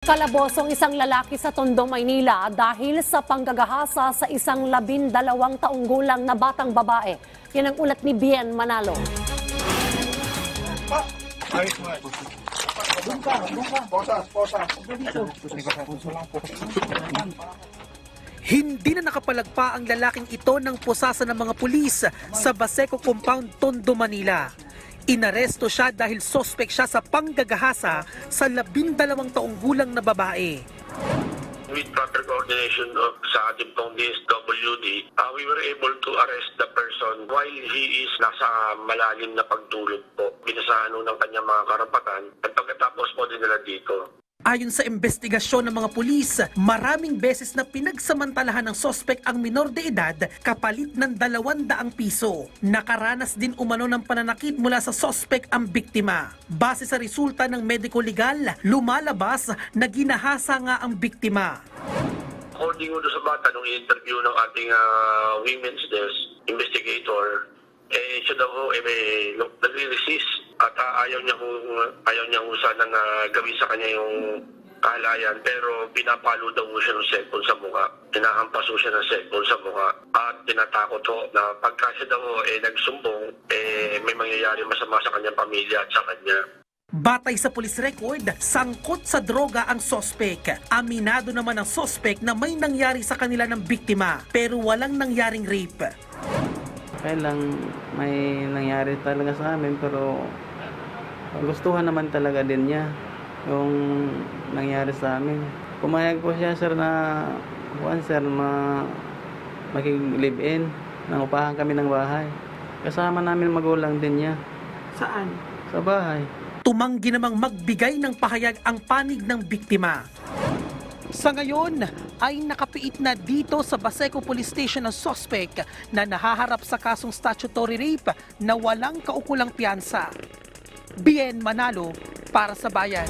Kalabosong isang lalaki sa Tondo, Maynila dahil sa panggagahasa sa isang labindalawang taong gulang na batang babae. Yan ang ulat ni Bien Manalo. Hindi na nakapalagpa ang lalaking ito ng pusasa ng mga pulis sa Baseco Compound, Tondo, Manila. Inaresto siya dahil sospek siya sa panggagahasa sa labindalawang taong gulang na babae. with proper coordination of sa ating pong DSWD, uh, we were able to arrest the person while he is nasa malalim na pagtulog po. Binasahan ng kanyang mga karapatan at pagkatapos po dinala dito. Ayon sa investigasyon ng mga pulis, maraming beses na pinagsamantalahan ng sospek ang minor de edad kapalit ng 200 piso. Nakaranas din umano ng pananakit mula sa sospek ang biktima. Base sa resulta ng medico legal, lumalabas na ginahasa nga ang biktima. According doon sa bata, nung interview ng ating ah, women's desk investigator, eh, siya daw eh, nagre-resist at ah, ayaw niya ayaw niya ho sanang ah, gawin sa kanya yung kahalayan pero pinapalo daw ho siya ng cellphone sa mukha. Tinahampas ho siya ng cellphone sa mukha at tinatakot ho na pagka siya daw eh, nagsumbong, eh, may mangyayari masama sa kanyang pamilya at sa kanya. Batay sa police record, sangkot sa droga ang sospek. Aminado naman ang sospek na may nangyari sa kanila ng biktima pero walang nangyaring rape. Kaya lang may nangyari talaga sa amin pero gustuhan naman talaga din niya yung nangyari sa amin. Pumayag po siya sir na kuan sir ma makig-live-in nang upahan kami ng bahay. Kasama namin magulang din niya. Saan? Sa bahay. Tumanggi namang magbigay ng pahayag ang panig ng biktima. Sa ngayon ay nakapiit na dito sa Baseco Police Station ang sospek na nahaharap sa kasong statutory rape na walang kaukulang piyansa. Bien Manalo para sa bayan.